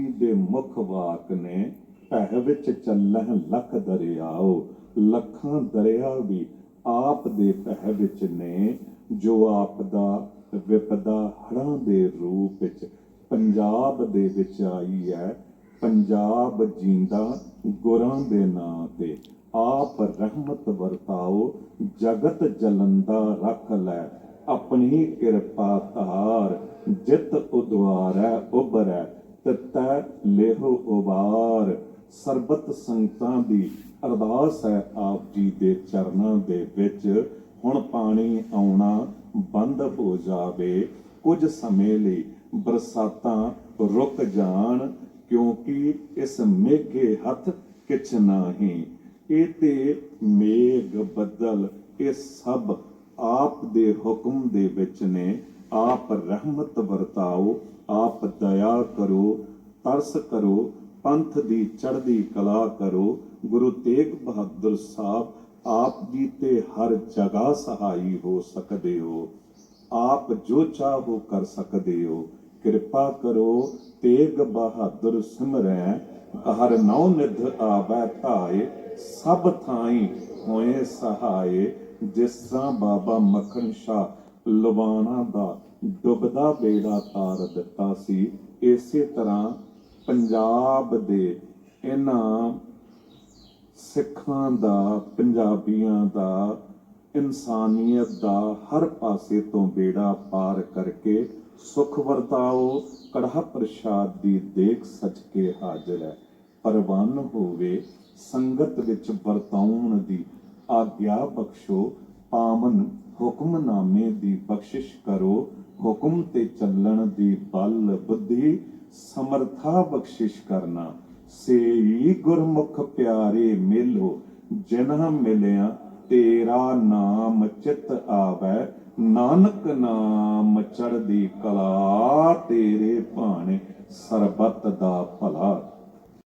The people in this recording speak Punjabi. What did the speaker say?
ਜੀ ਦੇ ਮੁਖ ਵਾਕ ਨੇ, ਭੈ ਵਿੱਚ ਚੱਲਹਿ ਲੱਖ ਦਰਿਆਓ, ਲੱਖਾਂ ਦਰਿਆ ਵੀ ਆਪ ਦੇ ਭੈ ਵਿੱਚ ਨੇ, ਜੋ ਆਪ ਦਾ ਵਿਪਦਾ ਹੜਾਂ ਦੇ ਰੂਪ ਵਿੱਚ ਪੰਜਾਬ ਦੇ ਵਿੱਚ ਆਈ ਹੈ। ਪੰਜਾਬ ਜਿੰਦਾ ਗੁਰਾਂ ਦੇ ਨਾਂ ਤੇ, ਆਪ ਰਹਿਮਤ ਵਰਤਾਓ, ਜਗਤ ਜਲੰਦਾ ਰੱਖ ਲੈ, ਆਪਣੀ ਕਿਰਪਾ ਧਾਰ, ਜਿਤ ਉਦਵਾਰੈ ਉਬਰੈ ਤਤੈ ਲੇਹੋ ਉਬਾਰ। ਸਰਬਤ ਸੰਗਤਾਂ ਦੀ ਅਰਦਾਸ ਹੈ ਆਪ ਜੀ ਦੇ ਚਰਨਾਂ ਦੇ ਵਿੱਚ। ਹੁਣ ਪਾਣੀ ਆਉਣਾ ਬੰਦ ਹੋ ਜਾਵੇ। ਕੁਝ ਸਮੇਂ ਲਈ ਬਰਸਾਤਾਂ ਰੁਕ ਜਾਣ, ਕਿਉਂਕਿ ਇਸ ਮੇਘੇ ਹੱਥ ਕਿਛ ਨਹੀਂ। ਇਹ ਤੇ ਮੇਘ ਬੱਦਲ, ਇਹ ਸਭ ਆਪ ਦੇ ਹੁਕਮ ਦੇ ਵਿੱਚ ਨੇ। ਆਪ ਰਹਿਮਤ ਵਰਤਾਓ, ਆਪ ਦਇਆ ਕਰੋ, ਤਰਸ ਕਰੋ, ਪੰਥ ਦੀ ਚੜ੍ਹਦੀ ਕਲਾ ਕਰੋ। ਗੁਰੂ ਤੇਗ ਬਹਾਦਰ ਸਾਹਿਬ, ਆਪ ਜੀ ਤੇ ਹਰ ਜਗ੍ਹਾ ਸਹਾਈ ਹੋ ਸਕਦੇ ਹੋ। ਆਪ ਜੋ ਚਾਹੋ ਕਰ ਸਕਦੇ ਹੋ। ਕਿਰਪਾ ਕਰੋ, ਤੇਗ ਬਹਾਦਰ ਸਿਮਰੈ ਹਰ ਨੌ ਨਿਧ ਆਵੈ ਧਾਏ, ਸਭ ਥਾਈ ਹੋਏ ਸਹਾਏ। ਜਿਸ ਤਰ੍ਹਾਂ ਬਾਬਾ ਮੱਖਣ ਸ਼ਾਹ ਲਵਾਣਾ ਦਾ ਡੁੱਬਦਾ ਬੇੜਾ ਤਾਰ ਦਿੱਤਾ ਸੀ। ਇਸੇ ਤਰ੍ਹਾਂ ਪੰਜਾਬ ਦੇ ਇਹਨਾਂ ਸਿੱਖਾਂ ਦਾ, ਪੰਜਾਬੀਆਂ ਦਾ, ਇਨਸਾਨੀਅਤ ਦਾ ਹਰ ਪਾਸੇ ਤੋਂ ਬੇੜਾ ਪਾਰ ਕਰਕੇ ਸੁਖ ਵਰਤਾਓ, ਕੜਾਹ ਪ੍ਰਸ਼ਾਦ ਦੀ ਦੇਖ ਸੱਚ ਕੇ ਹਾਜ਼ਰ ਹੈ। ਪਰਵਾਨ ਹੋਵੇ ਸੰਗਤ ਵਿੱਚ ਵਰਤਾਉਣ ਦੀ ਆਗਿਆ ਬਖਸ਼ੋ ਪਾਵਨ ਹੁਕਮਨਾਮੇ ਦੀ ਬਖਸ਼ਿਸ਼ ਕਰੋ, ਹੁਕਮ ਤੇ ਚੱਲਣ ਦੀ ਬਲ ਬੁੱਧੀ, ਸਮਰਥਾ ਬਖਸ਼ਿਸ਼ ਕਰਨਾ। ਸੇਈ ਗੁਰਮੁਖ ਪਿਆਰੇ ਮਿਲੋ, ਜਿਨ੍ਹਾਂ ਮਿਲਿਆ ਤੇਰਾ ਨਾਮ ਚਿਤ ਆਵੈ। ਨਾਨਕ ਨਾਮ ਚੜ੍ਹਦੀ ਕਲਾ ਤੇਰੇ ਭਾਣੇ, ਸਰਬਤ ਦਾ ਭਲਾ।